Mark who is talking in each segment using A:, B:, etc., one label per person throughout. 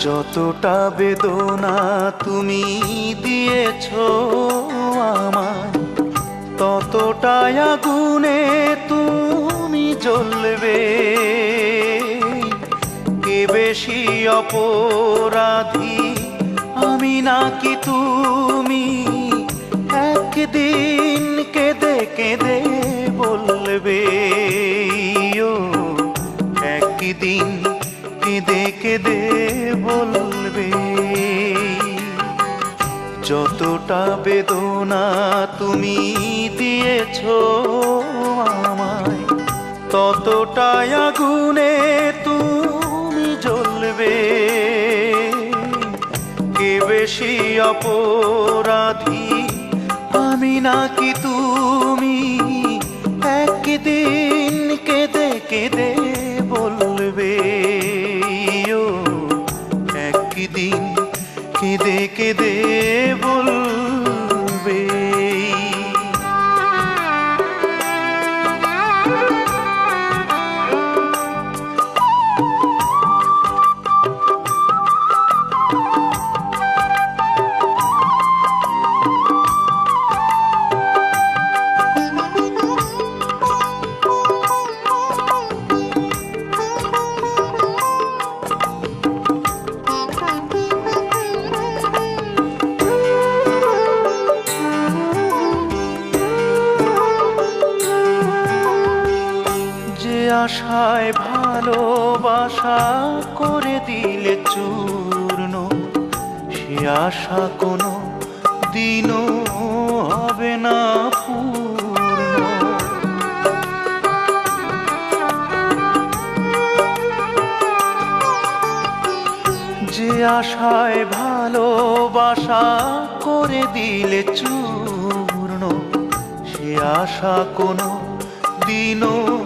A: যতটা বেদনা তুমি দিয়েছ আমায়, ততটাই আগুনে তুমি জ্বলবে। কে বেশি অপরাধী, আমি নাকি তুমি? একদিন কেঁদে কেঁদে বলবে একদিন কেঁদে কেঁদে বলবে, যতটা বেদনা তুমি দিয়েছ আমায়, ততটাই আগুনে তুমি জ্বলবে। কে বেশি অপরাধী, আমি নাকি তুমি? একদিন কেঁদে কেঁদে একদিন কেঁদে কেঁদে বলবে। আশায় ভালোবাসা করে দিলে চূর্ণ। সে আশা কোনো দিনও হবে না যে আশায় ভালোবাসা করে দিলে চূর্ণ, সে আশা কোনো দিনও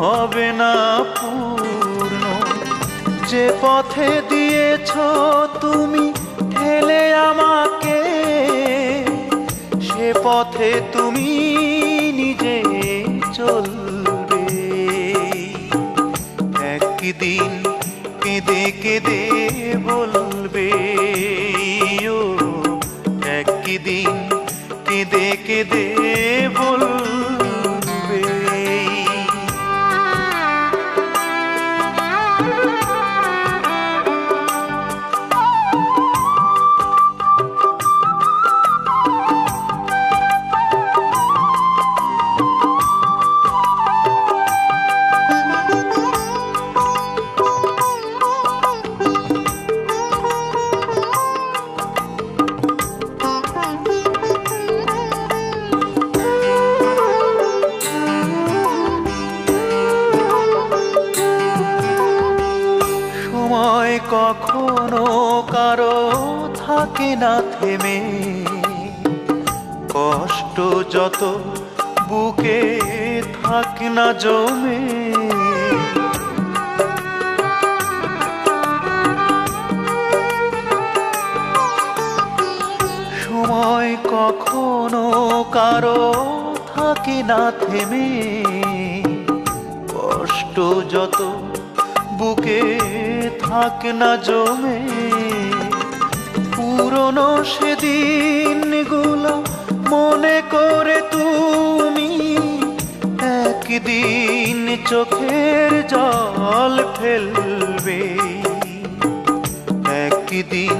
A: হবে না পূর্ণ। যে পথে দিয়েছ তুমি, ঠেলে আমাকে। সে পথে তুমি নিজে চলবে। একদিন কেঁদে কেঁদে বলবে, ও, একদিন কেঁদে কেঁদে বলবে। সময় কখনো কারও থাকে না থেমে। কষ্ট যত বুকে থাক না জমে। সময় কখনো কারও থাকে না থেমে। কষ্ট যত বুকে থাক না জমে, পুরনো সেদিনগুলো মনে করে তুমি একদিন চোখের জল ফেলবে। একদিন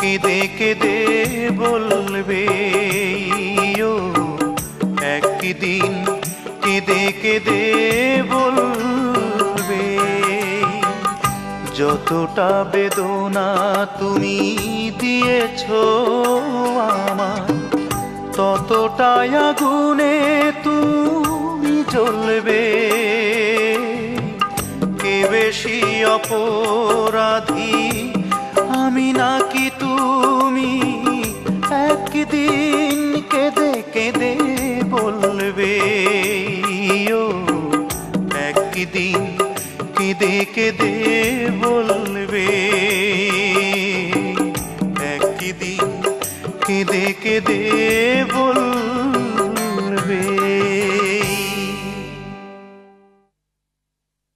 A: কেঁদে কেঁদে বলবে ও একদিন কেঁদে কেঁদে বলবে। যতটা বেদনা তুমি দিয়েছ আমায়, ততটাই আগুনে তুমি চলবে কে বেশি অপরাধী, আমি নাকি তুমি? একদিন কেঁদে কেঁদে বলবে। কেঁদে কেঁদে বলবে একদিন কেঁদে কেঁদে বলবে